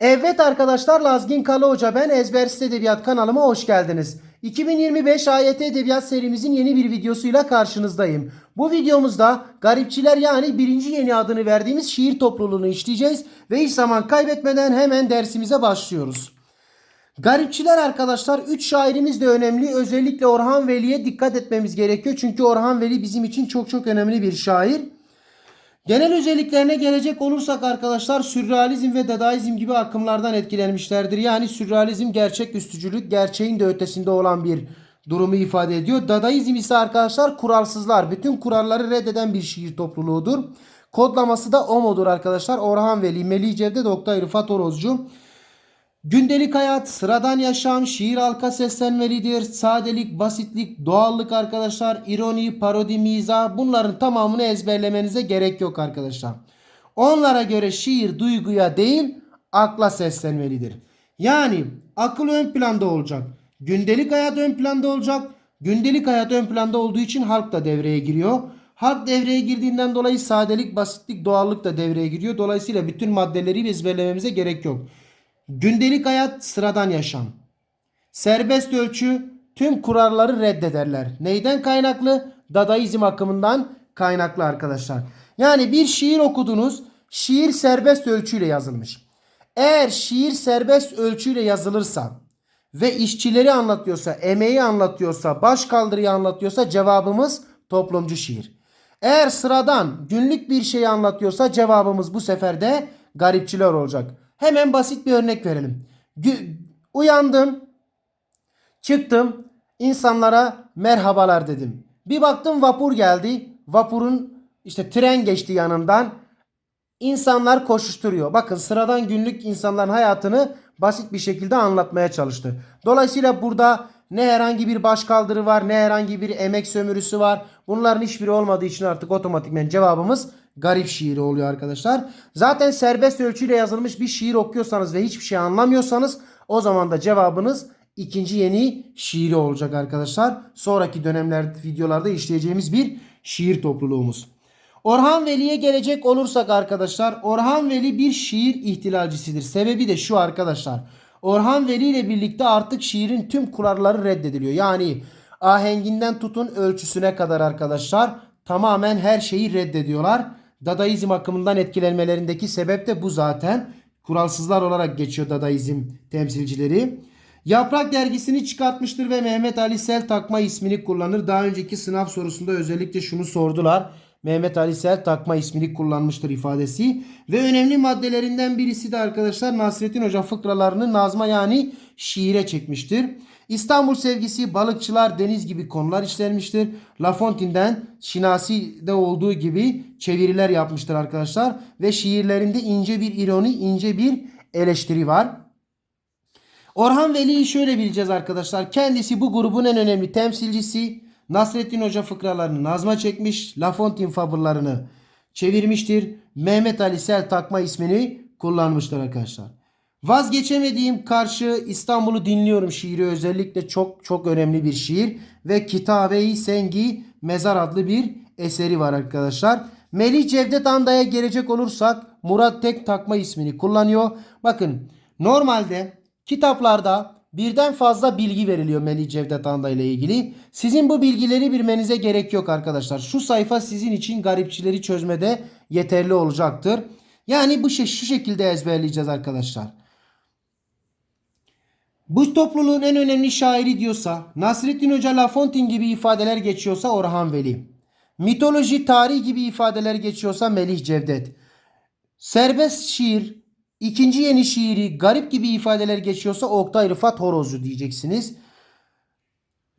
Evet arkadaşlar Lazgin Kala Hoca ben Ezbersiz Edebiyat kanalıma hoş geldiniz. 2025 AYT Edebiyat serimizin yeni bir videosuyla karşınızdayım. Bu videomuzda Garipçiler yani birinci yeni adını verdiğimiz şiir topluluğunu işleyeceğiz ve hiç zaman kaybetmeden hemen dersimize başlıyoruz. Garipçiler arkadaşlar 3 şairimiz de önemli. Özellikle Orhan Veli'ye dikkat etmemiz gerekiyor. Çünkü Orhan Veli bizim için çok çok önemli bir şair. Genel özelliklerine gelecek olursak arkadaşlar sürrealizm ve dadaizm gibi akımlardan etkilenmişlerdir. Yani sürrealizm gerçek üstücülük, gerçeğin de ötesinde olan bir durumu ifade ediyor. Dadaizm ise arkadaşlar kuralsızlar, bütün kuralları reddeden bir şiir topluluğudur. Kodlaması da OMO'dur arkadaşlar. Orhan Veli, Melih Cevdet, Oktay Rıfat Orozcu. Gündelik hayat, sıradan yaşam, şiir halka seslenmelidir. Sadelik, basitlik, doğallık arkadaşlar, ironi, parodi, mizah bunların tamamını ezberlemenize gerek yok arkadaşlar. Onlara göre şiir duyguya değil akla seslenmelidir. Yani akıl ön planda olacak. Gündelik hayat ön planda olacak. Gündelik hayat ön planda olduğu için halk da devreye giriyor. Halk devreye girdiğinden dolayı sadelik, basitlik, doğallık da devreye giriyor. Dolayısıyla bütün maddeleri ezberlememize gerek yok. Gündelik hayat sıradan yaşam. Serbest ölçü tüm kuralları reddederler. Neyden kaynaklı? Dadaizm akımından kaynaklı arkadaşlar. Yani bir şiir okudunuz. Şiir serbest ölçüyle yazılmış. Eğer şiir serbest ölçüyle yazılırsa ve işçileri anlatıyorsa, emeği anlatıyorsa, baş kaldırıyı anlatıyorsa cevabımız toplumcu şiir. Eğer sıradan günlük bir şeyi anlatıyorsa cevabımız bu sefer de garipçiler olacak. Hemen basit bir örnek verelim. Uyandım, çıktım, insanlara merhabalar dedim. Bir baktım vapur geldi. Vapurun işte tren geçti yanından. İnsanlar koşuşturuyor. Bakın sıradan günlük insanların hayatını basit bir şekilde anlatmaya çalıştı. Dolayısıyla burada ne herhangi bir başkaldırı var ne herhangi bir emek sömürüsü var. Bunların hiçbiri olmadığı için artık otomatikmen cevabımız garip şiiri oluyor arkadaşlar. Zaten serbest ölçüyle yazılmış bir şiir okuyorsanız ve hiçbir şey anlamıyorsanız o zaman da cevabınız ikinci yeni şiiri olacak arkadaşlar. Sonraki dönemlerde videolarda işleyeceğimiz bir şiir topluluğumuz. Orhan Veli'ye gelecek olursak arkadaşlar Orhan Veli bir şiir ihtilalcisidir. Sebebi de şu arkadaşlar. Orhan Veli ile birlikte artık şiirin tüm kuralları reddediliyor. Yani ahenginden tutun ölçüsüne kadar arkadaşlar tamamen her şeyi reddediyorlar. Dadaizm akımından etkilenmelerindeki sebep de bu zaten. Kuralsızlar olarak geçiyor Dadaizm temsilcileri. Yaprak dergisini çıkartmıştır ve Mehmet Ali Sel takma ismini kullanır. Daha önceki sınav sorusunda özellikle şunu sordular. Mehmet Ali Sel takma ismini kullanmıştır ifadesi. Ve önemli maddelerinden birisi de arkadaşlar Nasrettin Hoca fıkralarını nazma yani şiire çekmiştir. İstanbul sevgisi, balıkçılar, deniz gibi konular işlenmiştir. La Fontaine'den Şinasi'de olduğu gibi çeviriler yapmıştır arkadaşlar. Ve şiirlerinde ince bir ironi, ince bir eleştiri var. Orhan Veli'yi şöyle bileceğiz arkadaşlar. Kendisi bu grubun en önemli temsilcisi. Nasrettin Hoca fıkralarını nazma çekmiş. La Fontaine fabullarını çevirmiştir. Mehmet Ali Sel takma ismini kullanmıştır arkadaşlar. Vazgeçemediğim karşı İstanbul'u dinliyorum şiiri özellikle çok çok önemli bir şiir. Ve Kitabe-i Sengi Mezar adlı bir eseri var arkadaşlar. Melih Cevdet Anda'ya gelecek olursak Murat Tek takma ismini kullanıyor. Bakın normalde kitaplarda birden fazla bilgi veriliyor Melih Cevdet Anda ile ilgili. Sizin bu bilgileri bilmenize gerek yok arkadaşlar. Şu sayfa sizin için garipçileri çözmede yeterli olacaktır. Yani bu şey şu şekilde ezberleyeceğiz arkadaşlar. Bu topluluğun en önemli şairi diyorsa Nasrettin Hoca La Fontaine gibi ifadeler geçiyorsa Orhan Veli. Mitoloji, tarih gibi ifadeler geçiyorsa Melih Cevdet. Serbest şiir, ikinci yeni şiiri, garip gibi ifadeler geçiyorsa Oktay Rıfat Horozcu diyeceksiniz.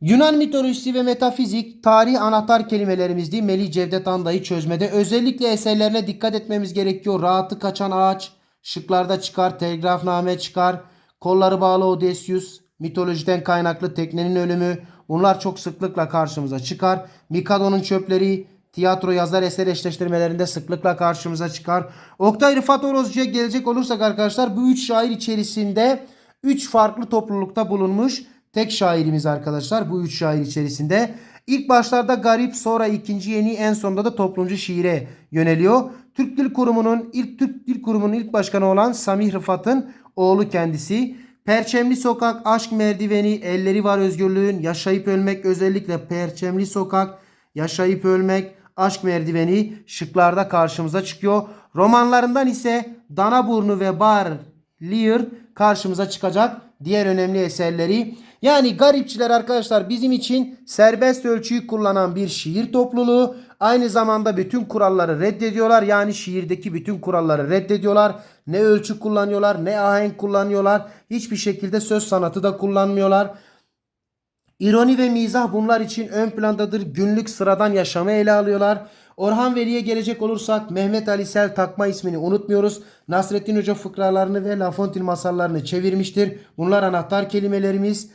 Yunan mitolojisi ve metafizik tarih anahtar kelimelerimizdi. Melih Cevdet Anda'yı çözmede özellikle eserlerine dikkat etmemiz gerekiyor. Rahatı kaçan ağaç, şıklarda çıkar, telgrafname çıkar, kolları bağlı Odysseus, mitolojiden kaynaklı teknenin ölümü bunlar çok sıklıkla karşımıza çıkar. Mikado'nun çöpleri, tiyatro yazar eser eşleştirmelerinde sıklıkla karşımıza çıkar. Oktay Rıfat Orozcu'ya gelecek olursak arkadaşlar bu üç şair içerisinde üç farklı toplulukta bulunmuş tek şairimiz arkadaşlar bu üç şair içerisinde. İlk başlarda garip sonra ikinci yeni en sonunda da toplumcu şiire yöneliyor. Türk Dil Kurumu'nun ilk Türk Dil Kurumu'nun ilk başkanı olan Samih Rıfat'ın oğlu kendisi. Perçemli Sokak, Aşk Merdiveni, Elleri Var Özgürlüğün, Yaşayıp Ölmek özellikle Perçemli Sokak, Yaşayıp Ölmek, Aşk Merdiveni şıklarda karşımıza çıkıyor. Romanlarından ise Danaburnu ve Bar Lear karşımıza çıkacak diğer önemli eserleri. Yani garipçiler arkadaşlar bizim için serbest ölçüyü kullanan bir şiir topluluğu. Aynı zamanda bütün kuralları reddediyorlar. Yani şiirdeki bütün kuralları reddediyorlar. Ne ölçü kullanıyorlar ne ahenk kullanıyorlar. Hiçbir şekilde söz sanatı da kullanmıyorlar. İroni ve mizah bunlar için ön plandadır. Günlük sıradan yaşamı ele alıyorlar. Orhan Veli'ye gelecek olursak Mehmet Ali Sel takma ismini unutmuyoruz. Nasrettin Hoca fıkralarını ve La Fontaine masallarını çevirmiştir. Bunlar anahtar kelimelerimiz.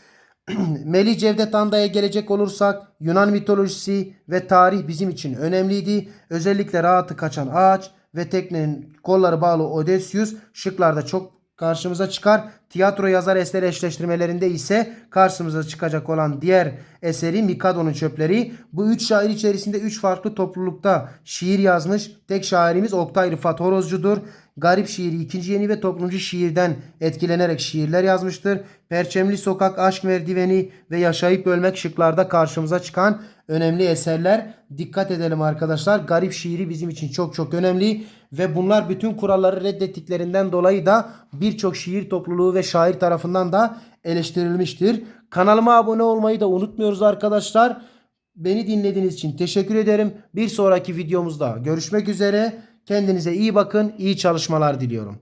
Melih Cevdet Anda'ya gelecek olursak Yunan mitolojisi ve tarih bizim için önemliydi. Özellikle rahatı kaçan ağaç ve teknenin kolları bağlı Odysseus şıklarda çok karşımıza çıkar. Tiyatro yazar eser eşleştirmelerinde ise karşımıza çıkacak olan diğer eseri Mikado'nun çöpleri. Bu üç şair içerisinde üç farklı toplulukta şiir yazmış. Tek şairimiz Oktay Rıfat Horozcu'dur. Garip şiiri ikinci yeni ve toplumcu şiirden etkilenerek şiirler yazmıştır. Perçemli Sokak, Aşk Merdiveni ve Yaşayıp Ölmek şıklarda karşımıza çıkan önemli eserler. Dikkat edelim arkadaşlar. Garip şiiri bizim için çok çok önemli ve bunlar bütün kuralları reddettiklerinden dolayı da birçok şiir topluluğu ve şair tarafından da eleştirilmiştir. Kanalıma abone olmayı da unutmuyoruz arkadaşlar. Beni dinlediğiniz için teşekkür ederim. Bir sonraki videomuzda görüşmek üzere. Kendinize iyi bakın. İyi çalışmalar diliyorum.